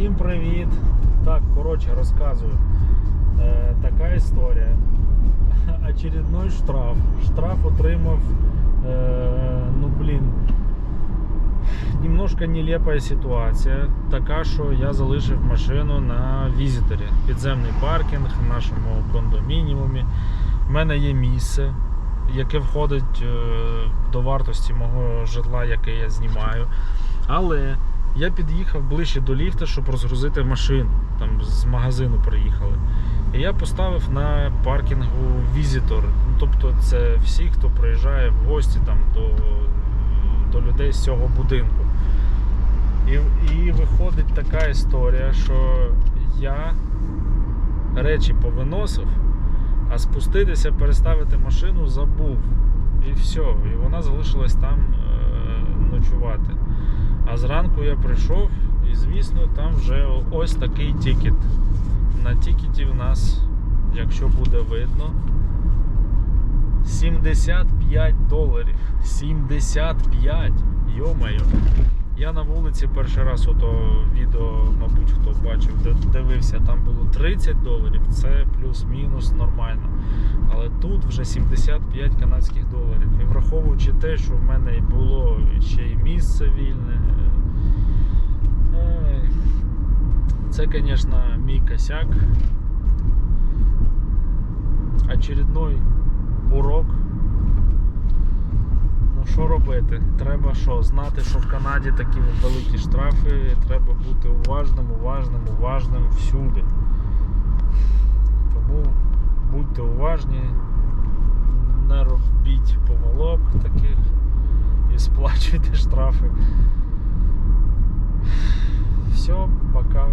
Всім привіт! Так, коротше, розказую. Е, така історія. Очередной штраф. Штраф отримав. Е, ну блін. Немножко нелепая ситуація. Така, що я залишив машину на візиторі. Підземний паркінг в нашому кондомініумі. У мене є місце, яке входить е, до вартості мого житла, яке я знімаю. Але я під'їхав ближче до ліфта, щоб розгрузити машину. Там з магазину приїхали. І я поставив на паркінгу візитор. Ну, тобто це всі, хто приїжджає в гості там, до, до людей з цього будинку. І, і виходить така історія, що я речі повиносив, а спуститися, переставити машину забув. І все. І вона залишилась там е, ночувати. Зранку я прийшов, і звісно, там вже ось такий тікет. На тікеті в нас, якщо буде видно, 75 доларів. 75! Йо-моє. Я на вулиці перший раз ото відео, мабуть, хто бачив, дивився, там було 30 доларів, це плюс-мінус нормально. Тут вже 75 канадських доларів. І враховуючи те, що в мене було ще й місце вільне. е, Це, звісно, мій косяк. Очередной урок. Ну що робити? Треба що? Знати, що в Канаді такі великі штрафи, треба бути уважним, уважним, уважним всюди. Тому будьте уважні, бабок таких і сплачуйте штрафи. Все, пока.